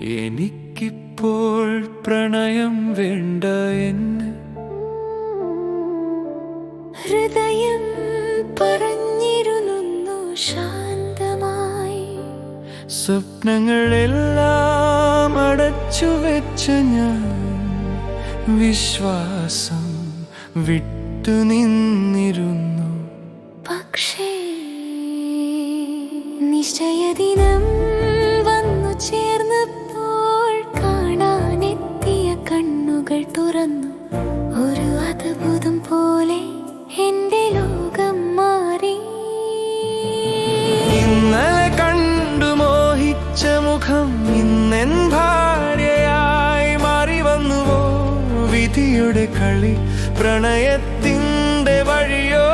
എനിക്കിപ്പോൾ പ്രണയം വേണ്ട എന്ന്. ഹൃദയം പറഞ്ഞിരുന്നു ശാന്തമായി. സ്വപ്നങ്ങളെല്ലാം അടച്ചു വെച്ച ഞാൻ വിശ്വാസം വിട്ടു നിന്നിരുന്നു. പക്ഷേ നിശ്ചയദിനം ഇന്നെൻ ഭാര്യയായി മാറി വന്നുവോ വിധിയുടെ കളി പ്രണയത്തിന്റെ വഴിയോ?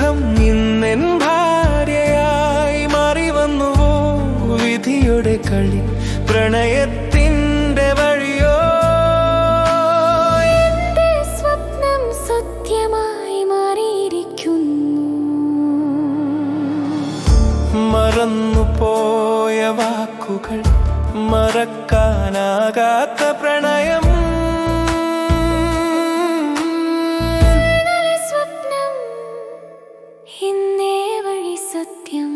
മുഖം ഇന്നെൻ ഭാര്യയായി മാറി വന്നുവോ വിധിയുടെ കളി പ്രണയത്തിന്റെ വഴിയോ? സ്വപ്നം സത്യമായി മാറിയിരിക്കുന്നു. മറന്നുപോയ വാക്കുകൾ മറക്കാനാകാത്ത പ്രണയം ഇന്നേ വഴി സത്യം